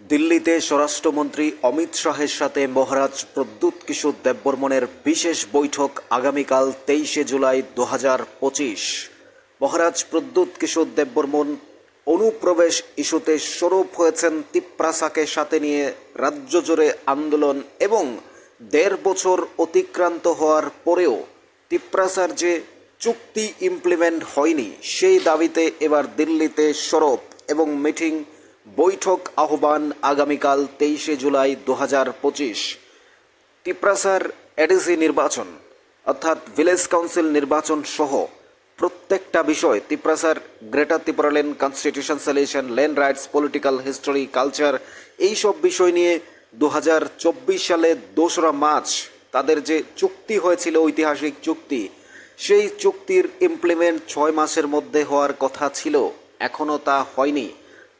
দিল্লিতে স্বরাষ্ট্রমন্ত্রী অমিত শাহের সাথে মহারাজ প্রদ্যুৎ কিশোর দেববর্মনের বিশেষ বৈঠক আগামীকাল তেইশে জুলাই দু হাজার পঁচিশ। মহারাজ প্রদ্যুৎ কিশোর দেববর্মন অনুপ্রবেশ ইস্যুতে স্বরূপ হয়েছেন তিপ্রাসাকে সাথে নিয়ে রাজ্য জুড়ে আন্দোলন এবং দেড় বছর অতিক্রান্ত হওয়ার পরেও তিপ্রাসার যে চুক্তি ইমপ্লিমেন্ট হয়নি, সেই দাবিতে এবার দিল্লিতে সরব এবং মিটিং বৈঠক আহ্বান আগামীকাল তেইশে জুলাই দু হাজার পঁচিশ। টিপ্রাসার এডিসি নির্বাচন, অর্থাৎ ভিলেজ কাউন্সিল নির্বাচন সহ প্রত্যেকটা বিষয় তিপ্রাসার greater ত্রিপুরালেন constitution solution land rights, political history, culture এই সব বিষয় নিয়ে দু হাজার চব্বিশ সালে দোসরা মার্চ তাদের যে চুক্তি হয়েছিল, ঐতিহাসিক চুক্তি, সেই চুক্তির ইমপ্লিমেন্ট ছয় মাসের মধ্যে হওয়ার কথা ছিল এখনও তা হয়নি।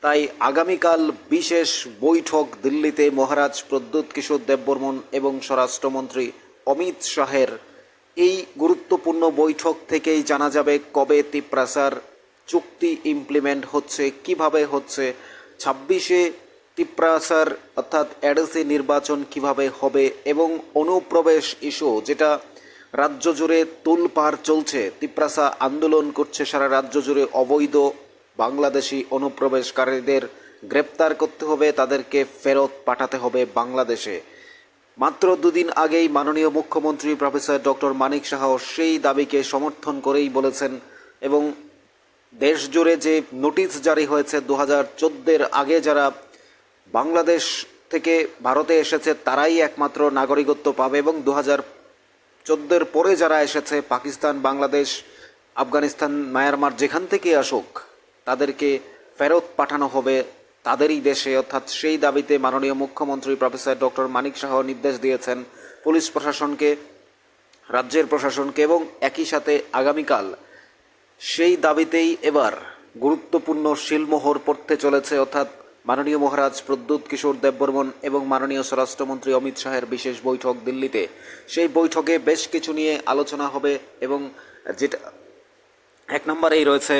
তাই আগামীকাল বিশেষ বৈঠক দিল্লিতে মহারাজ প্রদ্যুৎ কিশোর দেববর্মন এবং স্বরাষ্ট্রমন্ত্রী অমিত শাহের। এই গুরুত্বপূর্ণ বৈঠক থেকেই জানা যাবে কবে তিপ্রাসার চুক্তি ইমপ্লিমেন্ট হচ্ছে, কীভাবে হচ্ছে, ছাব্বিশে তিপ্রাসার অর্থাৎ এডেসি নির্বাচন কীভাবে হবে এবং অনুপ্রবেশ ইস্যু যেটা রাজ্য জুড়ে তুলপার চলছে, তিপ্রাসা আন্দোলন করছে সারা রাজ্য জুড়ে অবৈধ বাংলাদেশি অনুপ্রবেশকারীদের গ্রেপ্তার করতে হবে, তাদেরকে ফেরত পাঠাতে হবে বাংলাদেশে। মাত্র দুদিন আগেই মাননীয় মুখ্যমন্ত্রী প্রফেসর ডক্টর মানিক সাহা সেই দাবিকে সমর্থন করেই বলেছেন এবং দেশ জুড়ে যে নোটিশ জারি হয়েছে দু হাজার চোদ্দের আগে যারা বাংলাদেশ থেকে ভারতে এসেছে, তারাই একমাত্র নাগরিকত্ব পাবে এবং দু হাজার চোদ্দের পরে যারা এসেছে, পাকিস্তান, বাংলাদেশ, আফগানিস্তান, মায়ানমার, যেখান থেকে আসুক তাদেরকে ফেরত পাঠানো হবে তাদেরই দেশে। অর্থাৎ সেই দাবিতে মাননীয় মুখ্যমন্ত্রী প্রফেসর ডক্টর মানিক শাহ নির্দেশ দিয়েছেন পুলিশ প্রশাসনকে, রাজ্যের প্রশাসনকে এবং একই সাথে আগামীকাল সেই দাবিতেই এবার গুরুত্বপূর্ণ শিলমোহর পড়তে চলেছে। অর্থাৎ মাননীয় মহারাজ প্রদ্যুৎ কিশোর দেববর্মন এবং মাননীয় স্বরাষ্ট্রমন্ত্রী অমিত শাহের বিশেষ বৈঠক দিল্লিতে। সেই বৈঠকে বেশ কিছু নিয়ে আলোচনা হবে এবং যেটা এক নম্বরেই রয়েছে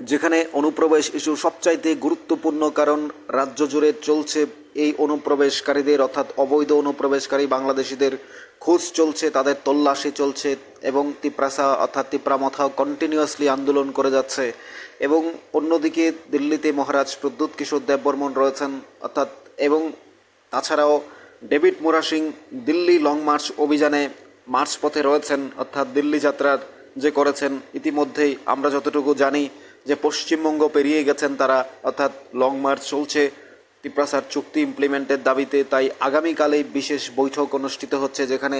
যেখানে অনুপ্রবেশ ইস্যু সবচাইতে গুরুত্বপূর্ণ কারণ রাজ্য জুড়ে চলছে এই অনুপ্রবেশকারীদের, অর্থাৎ অবৈধ অনুপ্রবেশকারী বাংলাদেশিদের খোঁজ চলছে, তাদের তল্লাশি চলছে এবং তিপ্রাসা, অর্থাৎ তিপ্রামথাও কন্টিনিউয়াসলি আন্দোলন করে যাচ্ছে। এবং অন্যদিকে দিল্লিতে মহারাজ প্রদ্যুৎ কিশোর দেববর্মন রয়েছেন, অর্থাৎ এবং তাছাড়াও David Mora Singh Delhi long march অভিযানে মার্চ পথে রয়েছেন, অর্থাৎ দিল্লি যাত্রার যে করেছেন, ইতিমধ্যেই আমরা যতটুকু জানি যে পশ্চিমবঙ্গ পেরিয়ে গেছেন তারা, অর্থাৎ লং মার্চ চলছে তিপ্রাসার চুক্তি ইমপ্লিমেন্টের দাবিতে, তাই আগামীকালেই বিশেষ বৈঠক অনুষ্ঠিত হচ্ছে, যেখানে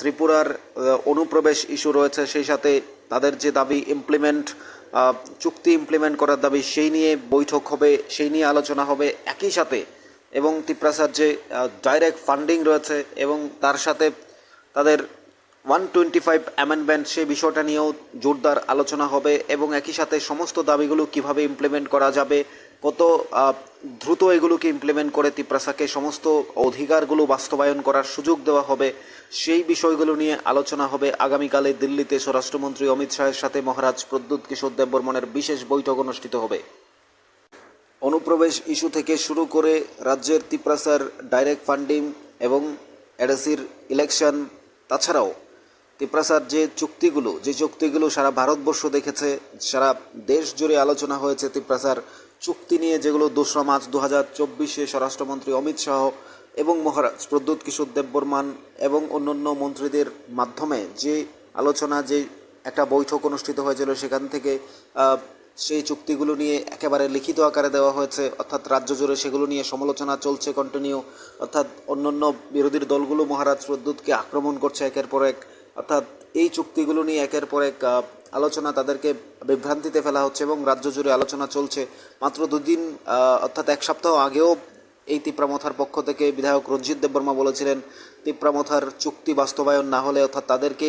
ত্রিপুরার অনুপ্রবেশ ইস্যু রয়েছে, সেই সাথে তাদের যে দাবি ইমপ্লিমেন্ট চুক্তি ইমপ্লিমেন্ট করার দাবি, সেই নিয়ে বৈঠক হবে, সেই নিয়ে আলোচনা হবে একই সাথে। এবং তিপ্রাসার যে ডাইরেক্ট ফান্ডিং রয়েছে, এবং তার সাথে তাদের ওয়ান টোয়েন্টি ফাইভ অ্যামেন্ডমেন্ট সেই বিষয়টা নিয়েও জোরদার আলোচনা হবে এবং একই সাথে সমস্ত দাবিগুলো কীভাবে ইমপ্লিমেন্ট করা যাবে, কত দ্রুত এগুলোকে ইমপ্লিমেন্ট করে তিপ্রাসাকে সমস্ত অধিকারগুলো বাস্তবায়ন করার সুযোগ দেওয়া হবে, সেই বিষয়গুলো নিয়ে আলোচনা হবে আগামীকালে দিল্লিতে স্বরাষ্ট্রমন্ত্রী অমিত শাহের সাথে মহারাজ প্রদ্যুৎ কিশোর দেববর্মনের বিশেষ বৈঠক অনুষ্ঠিত হবে। অনুপ্রবেশ ইস্যু থেকে শুরু করে রাজ্যের তিপ্রাসার ডাইরেক্ট ফান্ডিং এবং এডেসির ইলেকশন, তাছাড়াও তিপ্রাসার যে চুক্তিগুলো যে চুক্তিগুলো সারা ভারতবর্ষ দেখেছে, সারা দেশ জুড়ে আলোচনা হয়েছে তিপ্রাসার চুক্তি নিয়ে, যেগুলো দোসরা মার্চ দু হাজার চব্বিশে স্বরাষ্ট্রমন্ত্রী অমিত শাহ এবং মহারাজ প্রদ্যুৎ কিশোর দেববর্মান এবং অন্যান্য মন্ত্রীদের মাধ্যমে যে আলোচনা, যে একটা বৈঠক অনুষ্ঠিত হয়েছিল সেখান থেকে সেই চুক্তিগুলো নিয়ে একেবারে লিখিত আকারে দেওয়া হয়েছে, অর্থাৎ রাজ্য জুড়ে সেগুলো নিয়ে সমালোচনা চলছে কন্টিনিউ অর্থাৎ অন্যান্য বিরোধীর দলগুলো মহারাজ প্রদ্যুৎকে আক্রমণ করছে একের পর এক। অর্থাৎ এই চুক্তিগুলো নিয়ে একের পর এক আলোচনা তাদেরকে বিভ্রান্তিতে ফেলা হচ্ছে এবং রাজ্য জুড়ে আলোচনা চলছে। মাত্র দুদিন অর্থাৎ এক সপ্তাহ আগেও এই তিপ্রামথার পক্ষ থেকে বিধায়ক রঞ্জিত দেববর্মা বলেছিলেন, তিপ্রামথার চুক্তি বাস্তবায়ন না হলে অর্থাৎ তাদেরকে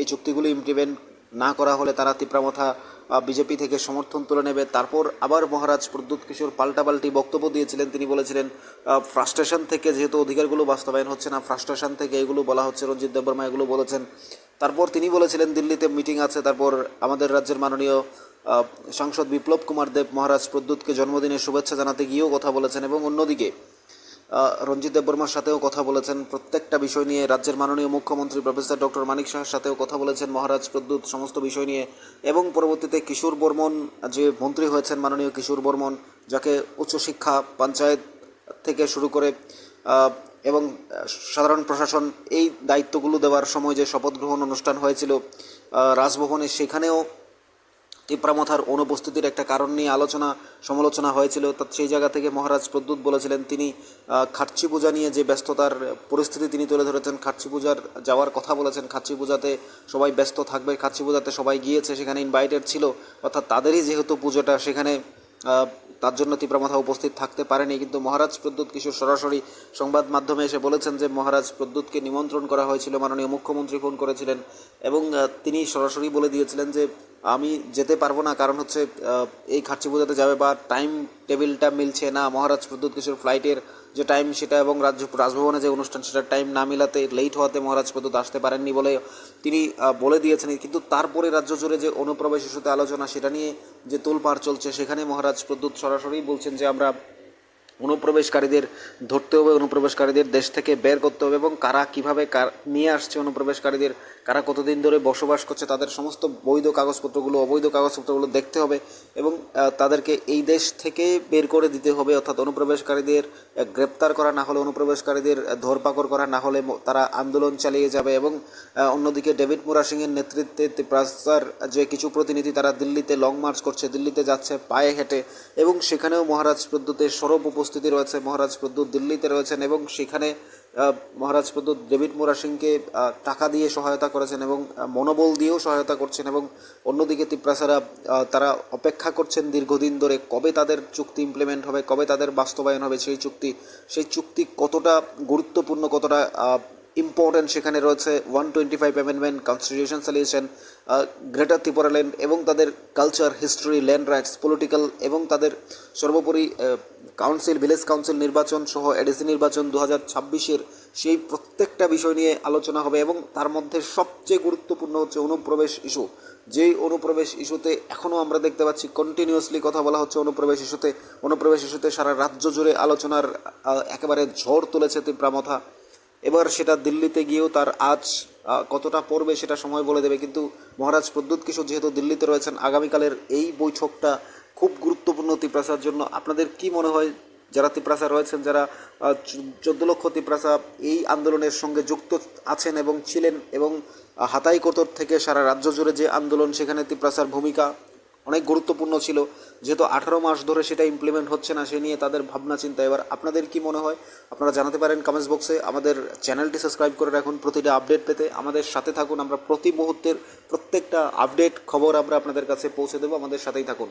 এই চুক্তিগুলো ইমপ্লিমেন্ট না করা হলে তারা তিপ্রামথা বিজেপি থেকে সমর্থন তুলে নেবে। তারপর আবার মহারাজ প্রদ্যুৎ কিশোর পাল্টাপাল্টি বক্তব্য দিয়েছিলেন। তিনি বলেছিলেন ফ্রাস্ট্রেশন থেকে যেহেতু অধিকারগুলো বাস্তবায়ন হচ্ছে না ফ্রাস্ট্রেশন থেকে এগুলো বলা হচ্ছে। রঞ্জিত দেববর্মা এগুলো বলেছেন। তারপর তিনি বলেছিলেন, দিল্লিতে মিটিং আছে। তারপর আমাদের রাজ্যের মাননীয় সাংসদ বিপ্লব কুমার দেব মহারাজ প্রদ্যুৎকে জন্মদিনের শুভেচ্ছা জানাতে গিয়েও কথা বলেছেন এবং অন্যদিকে রঞ্জিত দেববর্মার সাথেও কথা বলেছেন। প্রত্যেকটা বিষয় নিয়ে রাজ্যের মাননীয় মুখ্যমন্ত্রী প্রফেসর ডক্টর মানিক শাহের সাথেও কথা বলেছেন মহারাজ প্রদ্যুৎ, সমস্ত বিষয় নিয়ে। এবং পরবর্তীতে কিশোর বর্মন, যে মন্ত্রী হয়েছেন মাননীয় কিশোর বর্মন, যাকে উচ্চশিক্ষা পঞ্চায়েত থেকে শুরু করে এবং সাধারণ প্রশাসন, এই দায়িত্বগুলো দেওয়ার সময় যে শপথ গ্রহণ অনুষ্ঠান হয়েছিল রাজভবনে, সেখানেও তিপ্রামথার অনুপস্থিতির একটা কারণ নিয়ে আলোচনা, সমালোচনা হয়েছিল। তা সেই জায়গা থেকে মহারাজ প্রদ্যুৎ বলেছিলেন, তিনি খাটচি পূজা নিয়ে যে ব্যস্ততার পরিস্থিতি তিনি তুলে ধরেছেন খাটচি পূজার যাওয়ার কথা বলেছেন খাটচি পূজাতে সবাই ব্যস্ত থাকবে খাটচি পূজাতে সবাই গিয়েছে, সেখানে ইনভাইটেড ছিল। অর্থাৎ তাদেরই যেহেতু পুজোটা, সেখানে তার জন্য তীব্রমাথা উপস্থিত থাকতে পারেনি, কিন্তু মহারাজ প্রদ্যুৎ কিশোর সরাসরি সংবাদ মাধ্যমে এসে বলেছেন যে মহারাজ প্রদ্যুৎকে নিমন্ত্রণ করা হয়েছিল, মাননীয় মুখ্যমন্ত্রী ফোন করেছিলেন এবং তিনি সরাসরি বলে দিয়েছিলেন যে আমি যেতে পারব না, কারণ হচ্ছে এই খাচ্ছি বোঝাতে যাবে বা টাইম টেবিলটা মিলছে না। মহারাজ প্রদ্যুৎ কিশোর ফ্লাইটের যে টাইম সেটা এবং রাজ্য রাজভবনে যে অনুষ্ঠান, সেটার টাইম না মিলাতে লেট হওয়াতে মহারাজ প্রদত্ত আসতে পারেননি বলে তিনি বলে দিয়েছেন। কিন্তু তারপরে রাজ্য জুড়ে যে অনুপ্রবেশ ইস্যুতে আলোচনা, সেটা নিয়ে যে তোলপাড় চলছে, সেখানে মহারাজ প্রদ্যুৎ সরাসরি বলছেন যে আমরা অনুপ্রবেশকারীদের ধরতে হবে, অনুপ্রবেশকারীদের দেশ থেকে বের করতে হবে এবং কারা কীভাবে নিয়ে আসছে অনুপ্রবেশকারীদের, কারা কতদিন ধরে বসবাস করছে তাদের সমস্ত বৈধ কাগজপত্রগুলো, অবৈধ কাগজপত্রগুলো দেখতে হবে এবং তাদেরকে এই দেশ থেকে বের করে দিতে হবে। অর্থাৎ অনুপ্রবেশকারীদের গ্রেপ্তার করা না হলে, অনুপ্রবেশকারীদের ধরপাকড় করা না হলে তারা আন্দোলন চালিয়ে যাবে এবং অন্যদিকে ডেভিড মুরা সিংয়ের নেতৃত্বে ত্রিপ্রাসার যে কিছু প্রতিনিধি তারা দিল্লিতে লং মার্চ করছে, দিল্লিতে যাচ্ছে পায়ে হেঁটে এবং সেখানেও মহারাজ প্রদ্যুতের সরব উপস্থিতি রয়েছে মহারাজ প্রদ্যুৎ দিল্লিতে রয়েছেন এবং সেখানে মহারাজ প্রদ্যুৎ ডেভিড মুরা সিংকে টাকা দিয়ে সহায়তা করেছেন এবং মনোবল দিয়েও সহায়তা করছেন এবং অন্যদিকে তিপ্রাসারা তারা অপেক্ষা করছেন দীর্ঘদিন ধরে কবে তাদের চুক্তি ইমপ্লিমেন্ট হবে, কবে তাদের বাস্তবায়ন হবে সেই চুক্তি। সেই চুক্তি কতটা গুরুত্বপূর্ণ, কতটা ইম্পর্টেন্ট সেখানে রয়েছে। One twenty five amendment constitution solution greater Tripura land এবং তাদের culture, history, land rights, political এবং তাদের সর্বোপরি কাউন্সিল, ভিলেজ কাউন্সিল নির্বাচন সহ এডিসি নির্বাচন দু হাজার ছাব্বিশের সেই প্রত্যেকটা বিষয় নিয়ে আলোচনা হবে এবং তার মধ্যে সবচেয়ে গুরুত্বপূর্ণ হচ্ছে অনুপ্রবেশ ইস্যু। যেই অনুপ্রবেশ ইস্যুতে এখনও আমরা দেখতে পাচ্ছি কন্টিনিউয়াসলি কথা বলা হচ্ছে অনুপ্রবেশ ইস্যুতে। অনুপ্রবেশ ইস্যুতে সারা রাজ্য জুড়ে আলোচনার একেবারে ঝড় তুলেছে তিপ্রামথা এবার সেটা দিল্লিতে গিয়েও তার আজ কতটা পড়বে সেটা সময় বলে দেবে, কিন্তু মহারাজ প্রদ্যুৎ কিশোর যেহেতু দিল্লিতে রয়েছেন, আগামীকালের এই বৈঠকটা খুব গুরুত্বপূর্ণ তিপ্রাসার জন্য। আপনাদের কি মনে হয়, যারা তিপ্রাসা রয়েছেন, যারা চোদ্দ লক্ষ তিপ্রাসা এই আন্দোলনের সঙ্গে যুক্ত আছেন এবং ছিলেন এবং হাতাই কোতর থেকে সারা রাজ্য জুড়ে যে আন্দোলন, সেখানে তিপ্রাসার ভূমিকা অনেক গুরুত্বপূর্ণ ছিল। যেহেতু আঠারো মাস ধরে সেটা ইমপ্লিমেন্ট হচ্ছে না, সে নিয়ে তাদের ভাবনা, চিন্তা। এবার আপনাদের কি মনে হয়? আপনারা জানাতে পারেন কমেন্টস বক্সে আমাদের চ্যানেলটি সাবস্ক্রাইব করে রাখুন, প্রতিটা আপডেট পেতে। আমাদের সাথে থাকুন, আমরা প্রতি মুহূর্তের প্রত্যেকটা আপডেট খবর আমরা আপনাদের কাছে পৌঁছে দেবো। আমাদের সাথেই থাকুন।